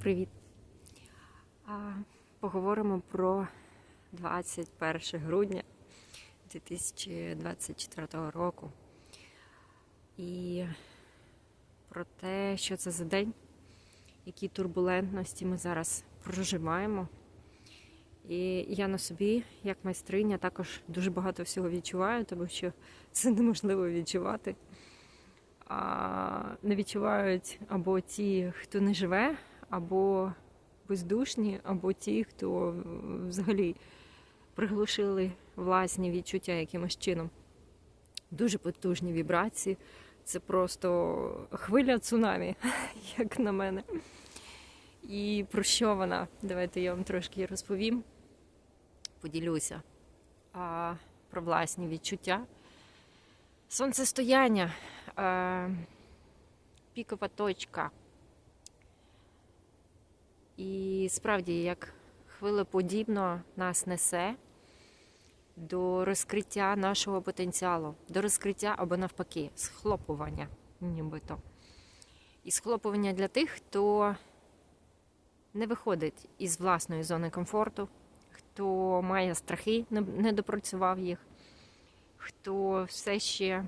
Привіт. Поговоримо про 21 грудня 2024 року. І про те, що це за день, які турбулентності ми зараз проживаємо. І я на собі, як майстриня, також дуже багато всього відчуваю, тому що це неможливо відчувати. А не відчувають або ті, хто не живе, або бездушні, або ті, хто взагалі приглушили власні відчуття якимось чином. Дуже потужні вібрації. Це просто хвиля цунамі, як на мене. І про що вона? Давайте я вам трошки розповім. Поділюся а, про власні відчуття. Сонцестояння, е, пікова точка. І справді, як хвилеподібно нас несе до розкриття нашого потенціалу, до розкриття або навпаки, схлопування, нібито. І схлопування для тих, хто не виходить із власної зони комфорту, хто має страхи, не допрацював їх, хто все ще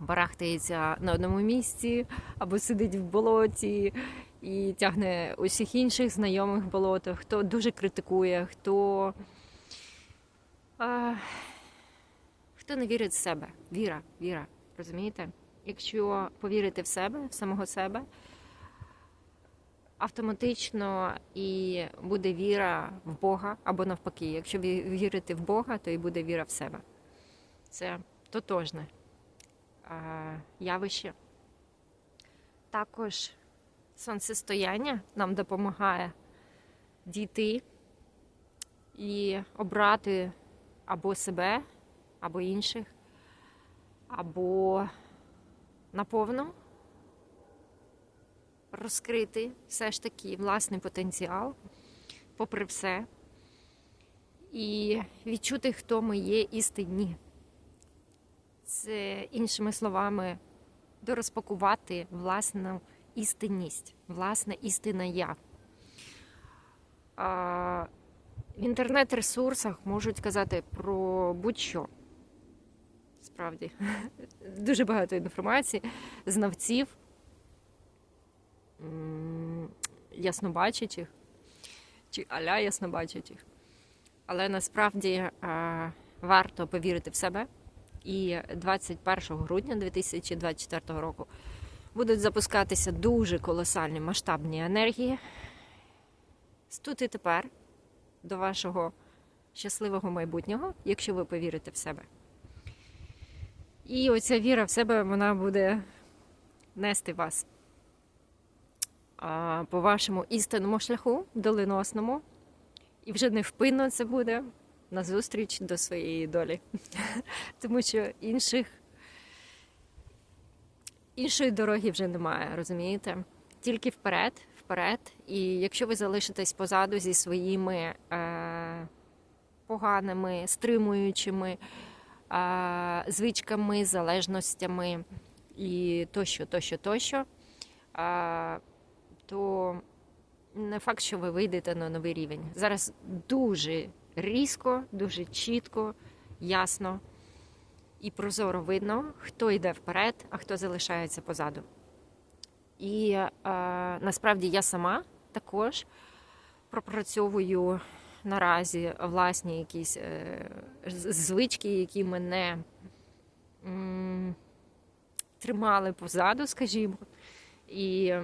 барахтається на одному місці або сидить в болоті і тягне усіх інших знайомих болото, хто дуже критикує, хто а, хто не вірить в себе. Віра, віра, розумієте? Якщо повірити в себе, в самого себе, автоматично і буде віра в Бога або навпаки. Якщо ви вірите в Бога, то і буде віра в себе. Це тотожне явище. Також сонцестояння нам допомагає дійти і обрати або себе, або інших, або наповну розкрити все ж таки власний потенціал, попри все, і відчути, хто ми є істинні. Це іншими словами, дорозпакувати власну істинність, власне істина я. А, В інтернет-ресурсах можуть казати про будь-що. Справді, дуже багато інформації, знавців, яснобачачих чи аля яснобачачих. Але насправді а, варто повірити в себе. І 21 грудня 2024 року будуть запускатися дуже колосальні масштабні енергії. Тут і тепер до вашого щасливого майбутнього, якщо ви повірите в себе. І оця віра в себе вона буде нести вас по вашому істинному шляху, доленосному. І вже невпинно це буде назустріч до своєї долі. Тому що інших іншої дороги вже немає, розумієте? Тільки вперед, вперед. І якщо ви залишитесь позаду зі своїми е, поганими, стримуючими е, звичками, залежностями і тощо, тощо, тощо, е, то не факт, що ви вийдете на новий рівень. Зараз дуже різко, дуже чітко, ясно і прозоро видно, хто йде вперед, а хто залишається позаду. І е, насправді я сама також пропрацьовую наразі власні якісь е, звички, які мене м, тримали позаду, скажімо. І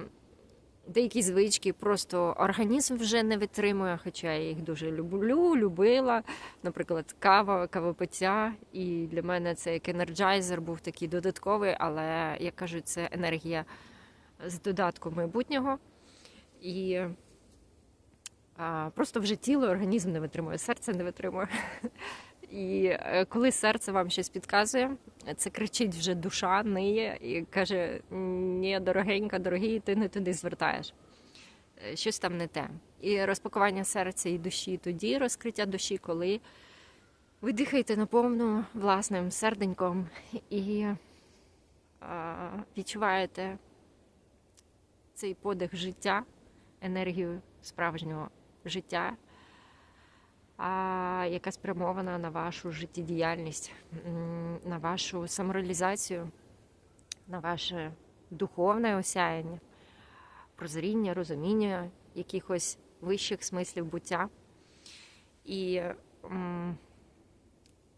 Деякі звички просто організм вже не витримує, хоча я їх дуже люблю, любила. Наприклад, кава, кавопиття. І для мене це як енерджайзер був такий додатковий, але як кажуть, це енергія з додатком майбутнього. І а, просто вже тіло, організм не витримує, серце не витримує. І е, коли серце вам щось підказує, це кричить вже душа, ниє і каже: Ні, дорогенька, дорогий, ти не туди звертаєш. Е, щось там не те. І розпакування серця і душі тоді, розкриття душі, коли ви дихаєте наповну власним серденьком і відчуваєте цей подих життя, енергію справжнього життя, яка спрямована на вашу життєдіяльність, на вашу самореалізацію, на ваше духовне осяяння, прозріння, розуміння якихось вищих смислів буття. І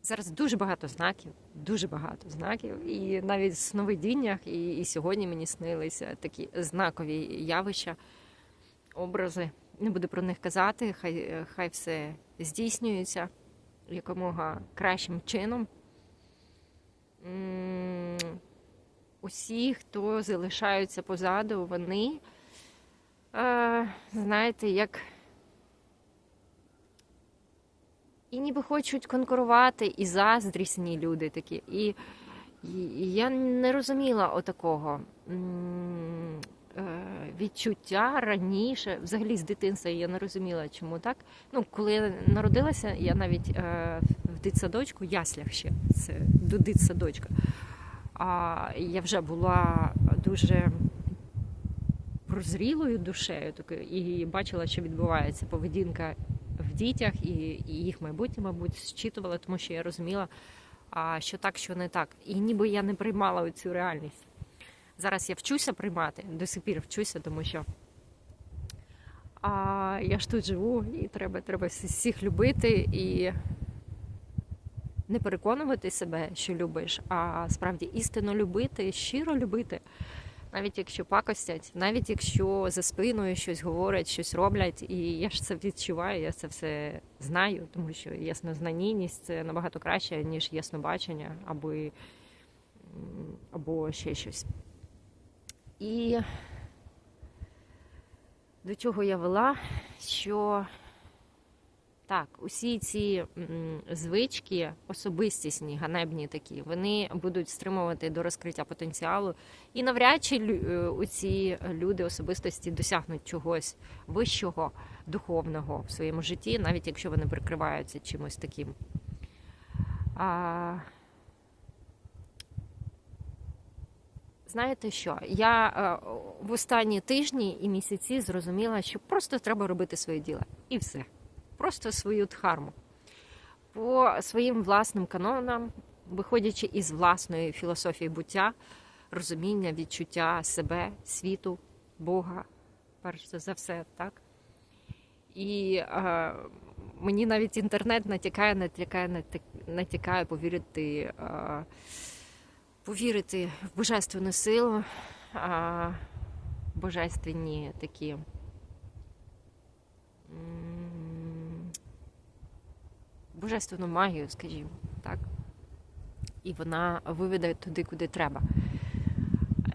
зараз дуже багато знаків, дуже багато знаків. І навіть в сновидіннях, і, і сьогодні мені снилися такі знакові явища, образи. Не буду про них казати, хай, хай все здійснюється якомога кращим чином. Усі, хто залишаються позаду, вони, е, знаєте, як і ніби хочуть конкурувати, і заздрісні люди такі. І, я не розуміла отакого відчуття раніше, взагалі з дитинства я не розуміла, чому так. Ну, коли я народилася, я навіть е, в дитсадочку, яслях ще, це до дитсадочка, а я вже була дуже прозрілою душею такою, і бачила, що відбувається поведінка в дітях, і, їх майбутнє, мабуть, зчитувала, тому що я розуміла, що так, що не так. І ніби я не приймала цю реальність. Зараз я вчуся приймати, до сих пір вчуся, тому що а, я ж тут живу, і треба, треба всіх любити і не переконувати себе, що любиш, а справді істинно любити, щиро любити. Навіть якщо пакостять, навіть якщо за спиною щось говорять, щось роблять, і я ж це відчуваю, я це все знаю, тому що яснознанійність це набагато краще, ніж яснобачення або, або ще щось. І до чого я вела, що так, усі ці звички, особистісні, ганебні такі, вони будуть стримувати до розкриття потенціалу. І навряд чи е, люди особистості досягнуть чогось вищого, духовного в своєму житті, навіть якщо вони прикриваються чимось таким. А... Знаєте що? Я е, в останні тижні і місяці зрозуміла, що просто треба робити своє діло. І все просто свою дхарму по своїм власним канонам, виходячи із власної філософії буття, розуміння, відчуття себе, світу, Бога, перш за все, так. І е, мені навіть інтернет натякає, натякає, натякає повірити, е, повірити в божественну силу, е, божественні такі. божественну магію, скажімо, так. І вона виведе туди, куди треба.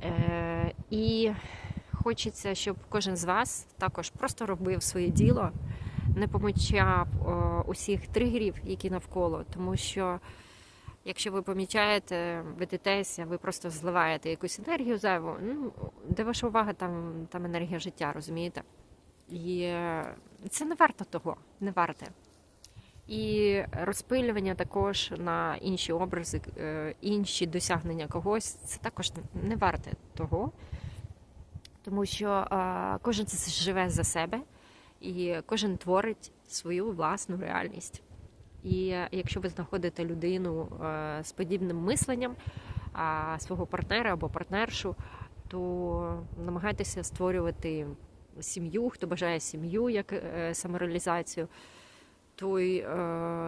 Е, і хочеться, щоб кожен з вас також просто робив своє діло, не помічав усіх тригерів, які навколо, тому що. Якщо ви помічаєте, ведетеся, ви просто зливаєте якусь енергію зайву, ну, де ваша увага, там, там енергія життя, розумієте? І е, це не варто того, не варте. І розпилювання також на інші образи, е, інші досягнення когось, це також не варте того, тому що е, кожен живе за себе і кожен творить свою власну реальність. І е, якщо ви знаходите людину е, з подібним мисленням, свого партнера або партнершу, то намагайтеся створювати сім'ю, хто бажає сім'ю як е, самореалізацію, той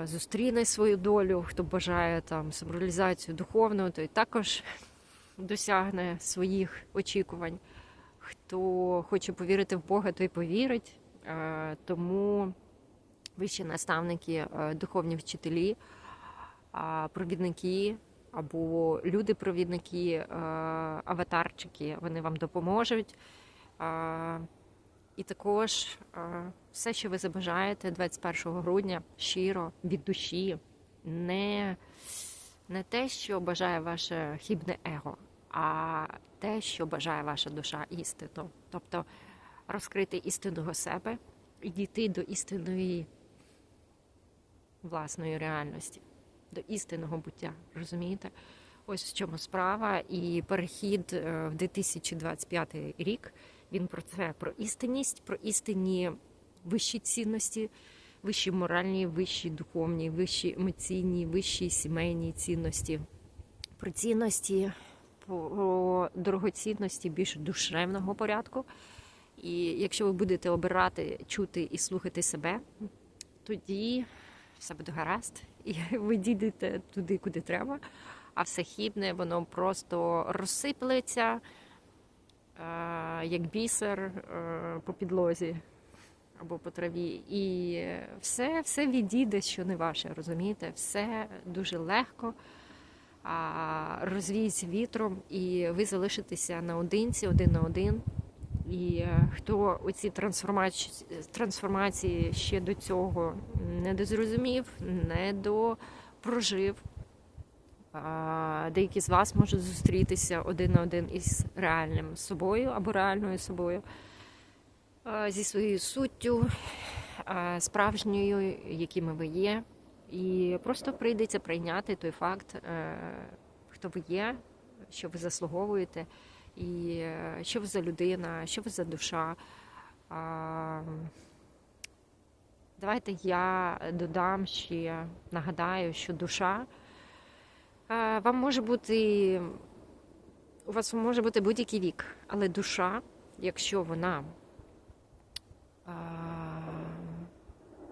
зустріне свою долю, хто бажає там самореалізацію духовну, той також досягне своїх очікувань. Хто хоче повірити в Бога, той повірить. Тому вищі наставники, е, духовні вчителі, провідники або люди-провідники, е, аватарчики, вони вам допоможуть. І також е, все, що ви забажаєте 21 грудня, щиро, від душі, не, не те, що бажає ваше хібне его, а те, що бажає ваша душа істину. Тобто розкрити істинного себе і дійти до істинної власної реальності, до істинного буття. Розумієте? Ось в чому справа. І перехід е, в 2025 рік Він про це, про істинність, про істинні вищі цінності, вищі моральні, вищі духовні, вищі емоційні, вищі сімейні цінності, про цінності, про дорогоцінності більш душевного порядку. І якщо ви будете обирати, чути і слухати себе, тоді все буде гаразд, і ви дійдете туди, куди треба. А все хібне, воно просто розсиплеться, е, як бісер е, по підлозі або по траві. І все, все відійде, що не ваше, розумієте? Все дуже легко. Розвіється вітром, і ви залишитеся наодинці, один на один. І е, хто оці трансформації, трансформації ще до цього не дозрозумів, не допрожив, деякі з вас можуть зустрітися один на один із реальним собою або реальною собою, зі своєю суттю, справжньою, якими ви є. І просто прийдеться прийняти той факт, е, хто ви є, що ви заслуговуєте, і е, що ви за людина, що ви за душа. Давайте я додам ще нагадаю, що душа е, вам може бути, у вас може бути будь-який вік, але душа, якщо вона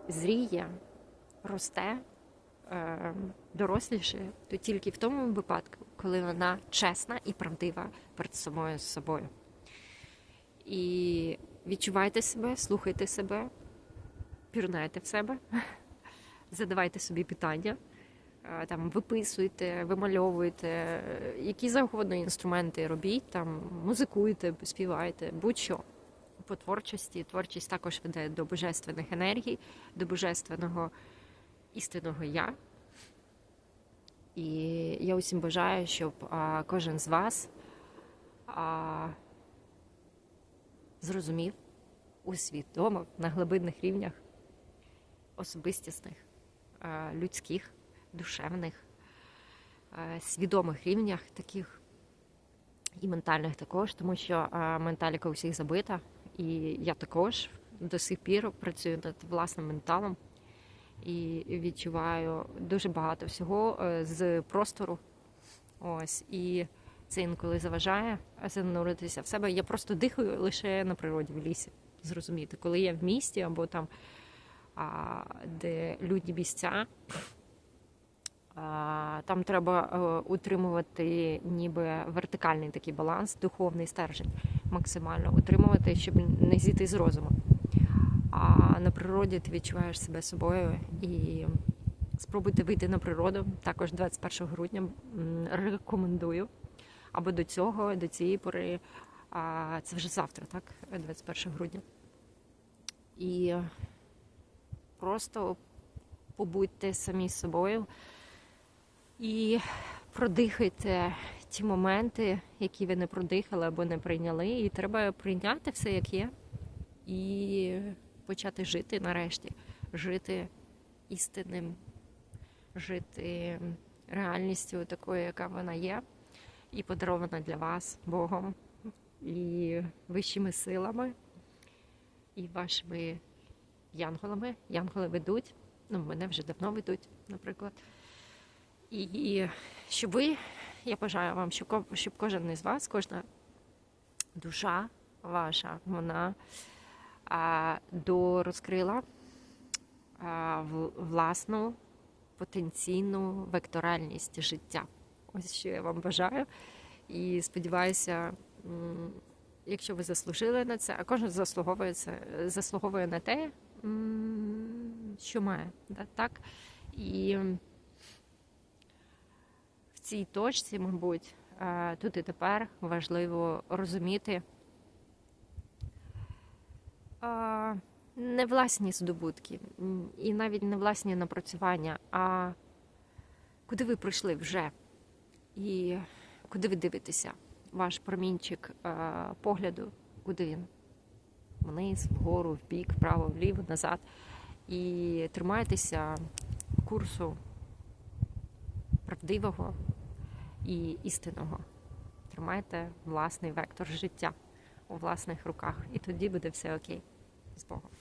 зріє, росте, е, доросліше, то тільки в тому випадку, коли вона чесна і правдива перед самою собою. І відчувайте себе, слухайте себе, пірнайте в себе, задавайте собі питання, е, там виписуйте, вимальовуйте, е, які завгодно інструменти робіть, там музикуйте, співайте, будь-що. По творчості. Творчість також веде до божественних енергій, до божественного істинного я. І я усім бажаю, щоб а, кожен з вас а, зрозумів, усвідомив на глибинних рівнях особистісних, а, людських, душевних, а, свідомих рівнях таких і ментальних також, тому що а, менталіка у всіх забита, і я також до сих пір працюю над власним менталом і відчуваю дуже багато всього е, з простору. Ось і це інколи заважає зануритися в себе. Я просто дихаю лише на природі в лісі. Зрозуміти, коли я в місті або там, а, де людні місця. А, Там треба е, утримувати ніби вертикальний такий баланс, духовний стержень максимально утримувати, щоб не зійти з розуму. А на природі ти відчуваєш себе собою і спробуйте вийти на природу. Також 21 грудня рекомендую. Або до цього, до цієї пори, а це вже завтра, так, 21 грудня. І просто побудьте самі з собою і продихайте ті моменти, які ви не продихали або не прийняли. І треба прийняти все, як є, і почати жити нарешті, жити істинним, жити реальністю такою, яка вона є, і подарована для вас Богом, і вищими силами, і вашими янголами. Янголи ведуть, ну, мене вже давно ведуть, наприклад. І щоб ви, я бажаю вам, щоб кожен із вас, кожна душа ваша, вона дорозкрила а, власну потенційну векторальність життя. Ось що я вам бажаю. І сподіваюся, якщо ви заслужили на це, а кожен заслуговує це, заслуговує на те, що має. Так? І в цій точці, мабуть, тут і тепер важливо розуміти не власні здобутки, і навіть не власні напрацювання, а куди ви прийшли вже, і куди ви дивитеся, ваш промінчик погляду, куди він? Вниз, вгору, вбік, вправо, вліво, назад. І тримайтеся курсу правдивого і істинного. Тримайте власний вектор життя. у власних руках, і тоді буде все окей з Богом.